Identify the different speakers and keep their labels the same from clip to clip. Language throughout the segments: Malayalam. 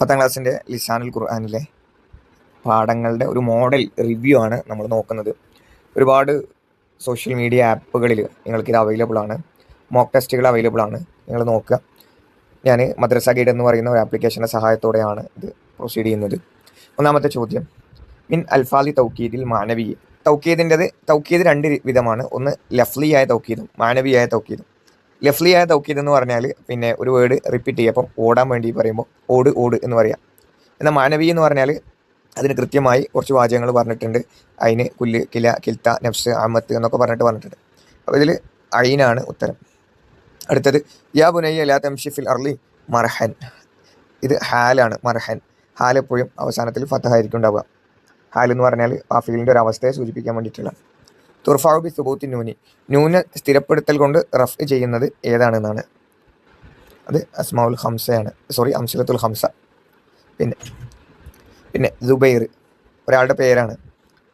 Speaker 1: പത്താം ക്ലാസ്സിന്റെ ലിസാനുൽ ഖുർആാനിലെ പാഠങ്ങളുടെ ഒരു മോഡൽ റിവ്യൂ ആണ് നമ്മൾ നോക്കുന്നത്. ഒരുപാട് സോഷ്യൽ മീഡിയ ആപ്പുകളിൽ നിങ്ങൾക്കിത് അവൈലബിൾ ആണ്. മോക്ക് ടെസ്റ്റുകൾ അവൈലബിൾ ആണ്. നിങ്ങൾ നോക്കുക. ഞാൻ മദ്രസ ഗൈഡ് എന്ന് പറയുന്ന ഒരു ആപ്ലിക്കേഷന്റെ സഹായത്തോടെയാണ് ഇത് പ്രൊസീഡ് ചെയ്യുന്നത്. ഒന്നാമത്തെ ചോദ്യം. മിൻ അൽഫാലി തൗക്കീദിൽ മാനവീയ. തൗക്കീദിന്റെത് തൗക്കീദ് രണ്ട് വിധമാണ്. ഒന്ന് ലഫ്ലിയായ തൗക്കീദും മാനവിയായ തൗക്കീദും. ലഫ്ലിയായ തൗക്കീദ് എന്ന് പറഞ്ഞാൽ പിന്നെ ഒരു വേർഡ് റിപ്പീറ്റ് ചെയ്യുക. അപ്പം ഓടാൻ വേണ്ടി പറയുമ്പോൾ ഓട് ഓട് എന്ന് പറയാം എന്നാൽ മാനവി എന്ന് പറഞ്ഞാൽ അതിന് കൃത്യമായി കുറച്ച് വാചകങ്ങൾ പറഞ്ഞിട്ടുണ്ട്. അയിന് കുല്ല് കില കിൽത്ത നഫ്സ് അഹമ്മത്ത് എന്നൊക്കെ പറഞ്ഞിട്ട് പറഞ്ഞിട്ടുണ്ട്. അപ്പോൾ ഇതിൽ അയിനാണ് ഉത്തരം. അടുത്തത് യാ ബുനയ്യ ലാ തംഷിഫിൽ അർലി മർഹൻ. ഇത് ഹാലാണ് മർഹൻ. ഹാൽ എപ്പോഴും അവസാനത്തിൽ ഫത്തഹായിരിക്കും ഉണ്ടാവുക. ഹാൽ എന്ന് പറഞ്ഞാൽ ആ ഫീലിന്റെ ഒരു അവസ്ഥയെ സൂചിപ്പിക്കാൻ വേണ്ടിയിട്ടുള്ള തുർഫാബി സുബൂത്തി നൂനി. നൂന് സ്ഥിരപ്പെടുത്തൽ കൊണ്ട് റഫ് ചെയ്യുന്നത് ഏതാണെന്നാണ്? അത് അസ്മാവുൽ ഹംസയാണ്. സോറി അംസലത്തുൽ ഹംസ. പിന്നെ പിന്നെ ജുബൈർ ഒരാളുടെ പേരാണ്.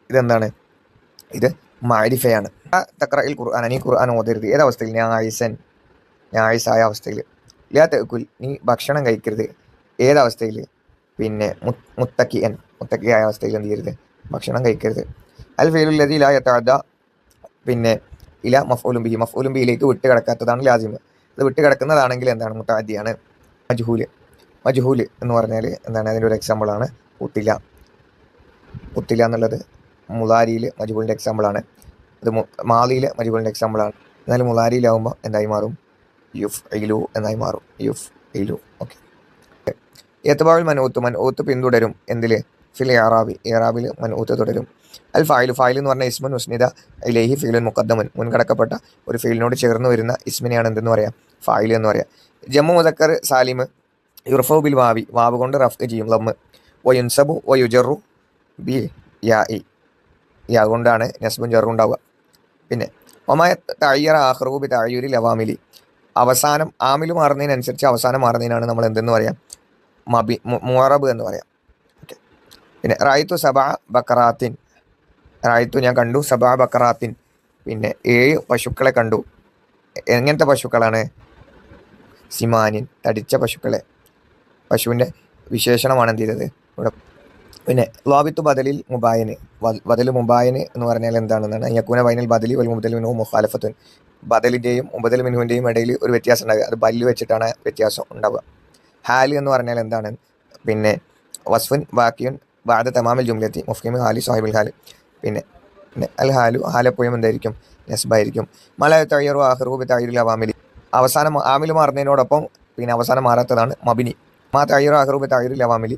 Speaker 1: ഇതെന്താണ്? ഇത് മാരിഫയാണ്. തക്രയിൽ ഖുർആൻ നീ ഖുർആൻ ഓതരുത്. ഏതവസ്ഥയിൽ ഞായസൻ ഞായസായ അവസ്ഥയിൽ. ലാ തെക്കുൽ നീ ഭക്ഷണം കഴിക്കരുത്. ഏതവസ്ഥയിൽ പിന്നെ മുത്തക്കിയൻ. മുത്തക്കിയായ അവസ്ഥയിൽ എന്ത് ചെയ്യരുത്? ഭക്ഷണം കഴിക്കരുത്. അൽ ഫെയിലുല്ലതി ലാ പിന്നെ ഇല മഫൂലും ബി മഫൂലും ബിയിലേക്ക് വിട്ട് കിടക്കാത്തതാണ് ലാസിമ്. അത് വിട്ട് കിടക്കുന്നതാണെങ്കിൽ എന്താണ് മുട്ടാദിയാണ് മജ്ഹൂൽ. മജ്ഹൂൽ എന്ന് പറഞ്ഞാൽ എന്താണ്? അതിന്റെ ഒരു എക്സാമ്പിളാണ് ഉത്തില. ഉത്തില എന്നുള്ളത് മുലാരിയിൽ മജ്ഹൂലിന്റെ എക്സാമ്പിളാണ് അത് മാലിയിൽ മജ്ഹൂലിന്റെ എക്സാമ്പിളാണ് എന്നാൽ മുലാരിയിലാവുമ്പോൾ എന്തായി മാറും? യുഫ് ഇലു എന്നായി മാറും. യുഫ് ഇലു ഓക്കെ. ഏത്തബാവിൽ മനോത്ത് മനോത്ത് പിന്തുടരും എന്തിൽ ഫിൽ ഇറാബി ഇറാബിൽ മനൂത്ത് തുടരും. അൽ ഫായിലു ഫായിൽ എന്ന് പറഞ്ഞ ഇസ്മുൻ ഉസ്നിദ ഇലേഹി ഫീലുൻ മുക്കദ്ദമൻ മുൻകടക്കപ്പെട്ട ഒരു ഫീലിനോട് ചേർന്ന് വരുന്ന ഇസ്മിനെയാണ് എന്തെന്ന് പറയാം? ഫായിൽ എന്ന് പറയാം. ജമ്മു മുദക്കർ സാലിം യുർഫു ബിൽ വാവി വാവ് കൊണ്ട് റഫ് ചെയ്യും ലമ്മ്. ഒ യുൻസബു ഒ യുജറു ബി യാ ഇ. യാ കൊണ്ടാണ് നസ്ബും ജറും ഉണ്ടാവുക. പിന്നെ ഒമായ തയ്യറ ആഹ്റു ബി തായൂരി ലവാമിലി അവസാനം ആമിൽ മാറുന്നതിനനുസരിച്ച് അവസാനം മാറുന്നതിനാണ് നമ്മൾ എന്തെന്ന് പറയാം? മബി മുറബ് എന്ന് പറയാം. പിന്നെ റായിത്തു സബ ബക്കറാത്തിൻ. റായിത്തു ഞാൻ കണ്ടു. സബ ബക്കറാത്തിൻ. പിന്നെ ഏഴ് പശുക്കളെ കണ്ടു. എങ്ങനത്തെ പശുക്കളാണ്? സിമാനിൻ തടിച്ച പശുക്കളെ. പശുവിന്റെ വിശേഷണമാണ് എന്ത് ചെയ്തത്? ഇവിടെ പിന്നെ ലോബിത്തു ബദലിൽ മുബായന്. ബദൽ മുബായന് എന്ന് പറഞ്ഞാൽ എന്താണെന്നാണ്? യക്കൂന വൈനൽ ബദലി വൽ മുബദൽ മിനു മുഖാലഫത്തുൻ. ബദലിന്റെയും മുബദൽ മിനുവിന്റെയും ഇടയിൽ ഒരു വ്യത്യാസം ഉണ്ടാകുക അത് ബല്ല് വെച്ചിട്ടാണ് വ്യത്യാസം ഉണ്ടാവുക. ഹാൽ എന്ന് പറഞ്ഞാൽ എന്താണ്? പിന്നെ വസ്ഫുൻ ബാക്കിയുൻ ബാദ തമാമിൽ ജുംലത്തി മുഫ്കിമി ഹാലി സാഹിബുൽ ഹാൽ. പിന്നെ പിന്നെ അൽ ഹാലു ഹാലപ്പുഴം എന്തായിരിക്കും? നസ്ബായിരിക്കും. മല തയ്യറു അഹ്റൂബ് തയ്യറുൽ അവാമിലി. അവസാനം ആമിൽ മാറുന്നതിനോടൊപ്പം പിന്നെ അവസാനം മാറാത്തതാണ് മബിനി. മാ തയ്യറു അഹ്റൂബ് തയ്യറുൽ അവാമിലി.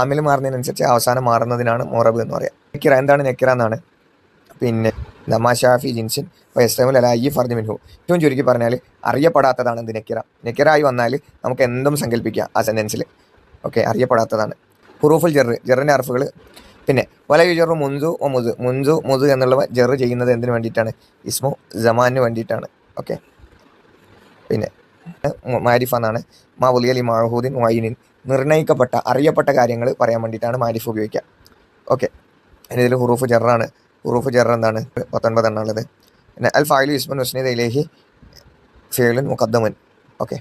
Speaker 1: ആമിൽ മാറുന്നതിനനുസരിച്ച് അവസാനം മാറുന്നതിനാണ് മോറബ് എന്ന് പറയാം. നെക്കിറ എന്താണ് നെക്കിറ എന്നാണ്. പിന്നെ നമാഷാഫി ജിൻസിൻ വയസ്സമുൽ അല ഈ ഫർജ് മിൻഹു. ഏറ്റവും ചുരുക്കി പറഞ്ഞാൽ അറിയപ്പെടാത്തതാണ് എന്ത് നെക്കിറ. നെക്കിറായി വന്നാൽ നമുക്ക് എന്തും സങ്കല്പിക്കാം ആ സെന്റൻസിൽ ഓക്കെ അറിയപ്പെടാത്തതാണ്. ഹുറൂഫുൽ ജെറ് ജെറിന്റെ അർഫുകൾ പിന്നെ വല യുജറു മുൻസു ഒ മുസ് മുൻസു മുസ് എന്നുള്ളവ ജെറ് ചെയ്യുന്നത് എന്തിനു വേണ്ടിയിട്ടാണ്? ഇസ്മു ജമാനു വേണ്ടിയിട്ടാണ്. ഓക്കെ? പിന്നെ മാരിഫ എന്നാണ്. മാ ഉലിയലി മാഹൂദിൻ വൈനിൻ. നിർണയിക്കപ്പെട്ട അറിയപ്പെട്ട കാര്യങ്ങൾ പറയാൻ വേണ്ടിയിട്ടാണ് മാരിഫ് ഉപയോഗിക്കുക ഓക്കെ? ഇനി ഇതിൽ ഹുറൂഫ് ജെറാണ് ഹുറൂഫ് ജെറ എന്താണ്? പത്തൊൻപതെണ്ണം ഉള്ളത്. പിന്നെ അൽ ഫായിലു ഇസ്മൻ ഉസ്നീദ് ഇലേഹി ഫേലുൻ മുഖദ്ദമൻ. ഓക്കെ?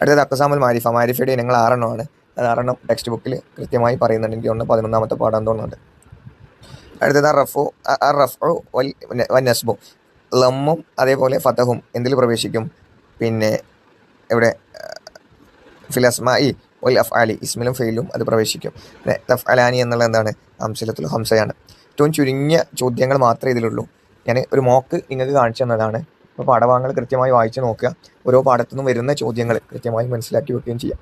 Speaker 1: അടുത്തത് അക്കസാമുൽ മാരിഫ. മാരിഫയുടെ ഇനങ്ങൾ ആറെണ്ണമാണ്. അത് ആറെണ്ണം ടെക്സ്റ്റ് ബുക്കിൽ കൃത്യമായി പറയുന്നുണ്ട്. എനിക്ക് തോന്നുന്നു പതിനൊന്നാമത്തെ പാഠം തോന്നുന്നുണ്ട്. അടുത്തത് റഫു റഫു വൽ വൻ നസ്ബു ലമ്മും അതേപോലെ ഫതഹും എന്തിൽ പ്രവേശിക്കും? പിന്നെ ഇവിടെ ഫിലസ്മായി ഒൽ അഫ് അലി ഇസ്മിലും ഫെയിലും അത് പ്രവേശിക്കും. പിന്നെ അലാനി എന്നുള്ള എന്താണ്? ഹംസലത്തുൽ ഹംസയാണ്. ഏറ്റവും ചുരുങ്ങിയ ചോദ്യങ്ങൾ മാത്രമേ ഇതിലുള്ളൂ. ഞാൻ ഒരു മോക്ക് നിങ്ങൾക്ക് കാണിച്ചു തന്നതാണ്. അപ്പോൾ പാഠഭാഗങ്ങൾ കൃത്യമായി വായിച്ച് നോക്കുക. ഓരോ പാഠത്തു നിന്നും വരുന്ന ചോദ്യങ്ങൾ കൃത്യമായി മനസ്സിലാക്കി വെക്കുകയും ചെയ്യാം.